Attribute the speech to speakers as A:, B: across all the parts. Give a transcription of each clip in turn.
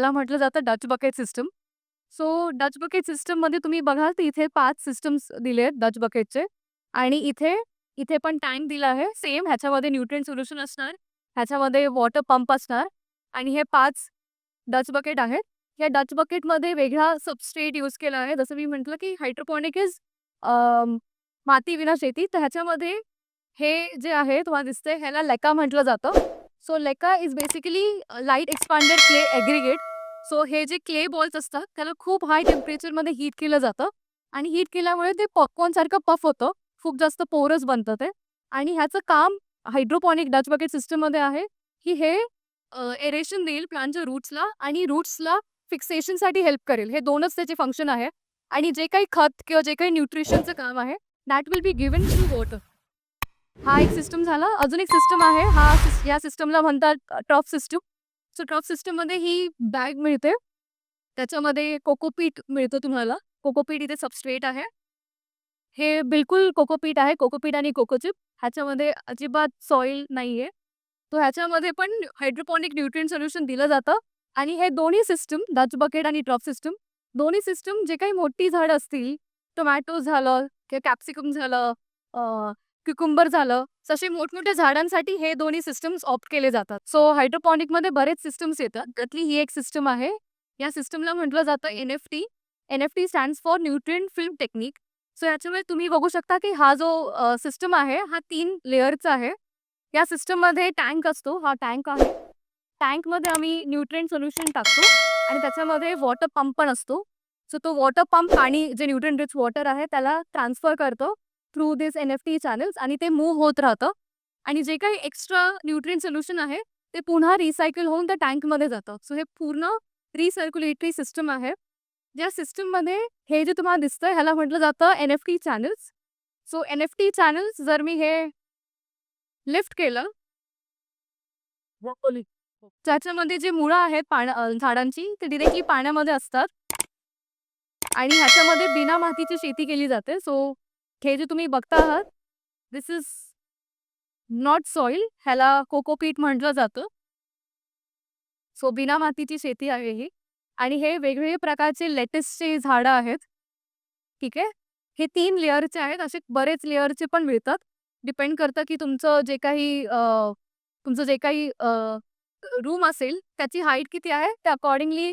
A: ह्याला म्हटलं जातं Dutch bucket system. So Dutch bucket सिस्टममध्ये तुम्ही बघाल तर इथे पाच सिस्टम्स दिले आहेत डच बकेटचे आणि इथे, इथे पण टँक दिला आहे. सेम ह्याच्यामध्ये न्यूट्रिएंट सोल्युशन असणार. ह्याच्यामध्ये वॉटर पंप असणार आणि हे पाच डच बकेट आहेत. या डच बकेटमध्ये वेगळा सबस्ट्रेट यूज केला आहे. जसं मी म्हटलं, की हायड्रोपोनिक इज माती विना शेती. तर ह्याच्यामध्ये हे जे आहे तुम्हाला दिसतंय ह्याला लेका म्हटलं जातं. So LECA is basically light expanded clay aggregate. So हे जे क्ले बॉल्स असतात त्याला खूप हाय टेम्परेचरमध्ये हीट केलं जातं आणि हीट केल्यामुळे ते पॉपकॉर्नसारखं पफ होतं. खूप जास्त पोरस बनतं ते आणि ह्याचं काम हायड्रोपॉनिक डच बकेट सिस्टममध्ये आहे, की हे एरेशन देईल प्लांटच्या रूट्सला आणि रूट्सला फिक्सेशनसाठी हेल्प करेल. हे दोनच त्याचे फंक्शन आहे आणि जे काही खत किंवा जे काही न्यूट्रिशनचं काम आहे that will be given through water. हा एक सिस्टम झाला. अजून एक सिस्टम आहे. हा या सिस्टमला म्हणतात ट्रफ सिस्टम. सो ट्रॉफ सिस्टममध्ये ही बॅग मिळते. त्याच्यामध्ये कोकोपीट मिळतं तुम्हाला. कोकोपीट इथे सबस्ट्रेट आहे. हे बिलकुल कोकोपीट आहे. कोकोपीट आणि कोकोचिप. ह्याच्यामध्ये अजिबात सॉइल नाहीये. तो ह्याच्यामध्ये पण हायड्रोपॉनिक न्यूट्रिएंट सोल्युशन दिलं जातं आणि हे दोन्ही सिस्टम डच बकेट आणि ड्रॉप सिस्टम दोन्ही सिस्टम जे काही मोठी झाडं असतील, टोमॅटो झालं किंवा कॅप्सिकम झालं, क्युकुंबर झालं, तसे मोठमोठ्या झाडांसाठी हे दोन्ही सिस्टम्स ऑप्ट केले जातात. सो हायड्रोपॉनिकमध्ये बरेच सिस्टम्स येतात. त्यातली ही एक सिस्टम आहे. या सिस्टमला म्हटलं जातं NFT. NFT stands for nutrient film technique. So याच्यामुळे तुम्ही बघू शकता, की हा जो सिस्टम आहे हा तीन लेयरचा आहे. या सिस्टममध्ये टँक असतो. हा टँक आहे. टँकमध्ये आम्ही न्यूट्रिएंट सोल्युशन टाकतो आणि त्याच्यामध्ये वॉटर पंप पण असतो. सो तो वॉटर पंप पाणी जे न्यूट्रिएंट रिच वॉटर आहे त्याला ट्रान्सफर करतो थ्रू धिस एन-एफ-टी चॅनल्स आणि ते मूव्ह होत राहतं आणि जे काही एक्स्ट्रा न्यूट्रिएंट सोल्युशन आहे ते पुन्हा रिसायकल होऊन त्या टँकमध्ये जातं. सो हे पूर्ण रिसर्क्युलेटरी सिस्टम आहे. या सिस्टममध्ये हे जे तुम्हाला दिसतंय ह्याला म्हटलं जातं NFT channels. So NFT channels जर मी हे लिफ्ट केलं त्याच्यामध्ये जे मुळं आहेत पाण्या झाडांची ते डायरेक्टली पाण्यामध्ये असतात. आणि ह्याच्यामध्ये बिना मातीची शेती केली जाते. सो हे जे तुम्ही बघता आहात दिस इज नॉट सॉइल ह्याला कोकोपीट म्हटलं जातं. सो बिना मातीची शेती आहे ही आणि हे वेगवेगळे प्रकारचे लेटेस्टचे झाडं आहेत. ठीक आहे. हे तीन लेयरचे आहेत. असे बरेच लेयरचे पण मिळतात. डिपेंड करतं, की तुमचं जे काही तुमचं जे काही रूम असेल त्याची हाईट किती आहे त्या अकॉर्डिंगली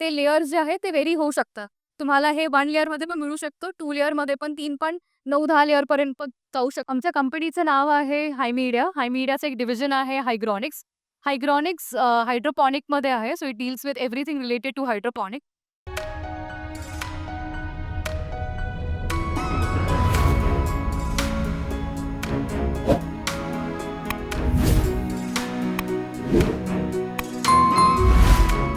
A: ते लेअर्स जे आहे ते व्हेरी होऊ शकतात. तुम्हाला हे 1 लेयरमध्ये पण मिळू शकतं, 2 लेयरमध्ये पण, तीन पण, नऊ दहा लेअर पर्यंत पण जाऊ शकतो आमच्या कंपनीचं नाव आहे हायमीडिया. हायमीडियाचं एक डिव्हिजन आहे हायग्रॉनिक्स. हायग्रॉनिक्स अ, हायड्रोपॉनिकमध्ये आहे. So it deals with everything related to hydroponic.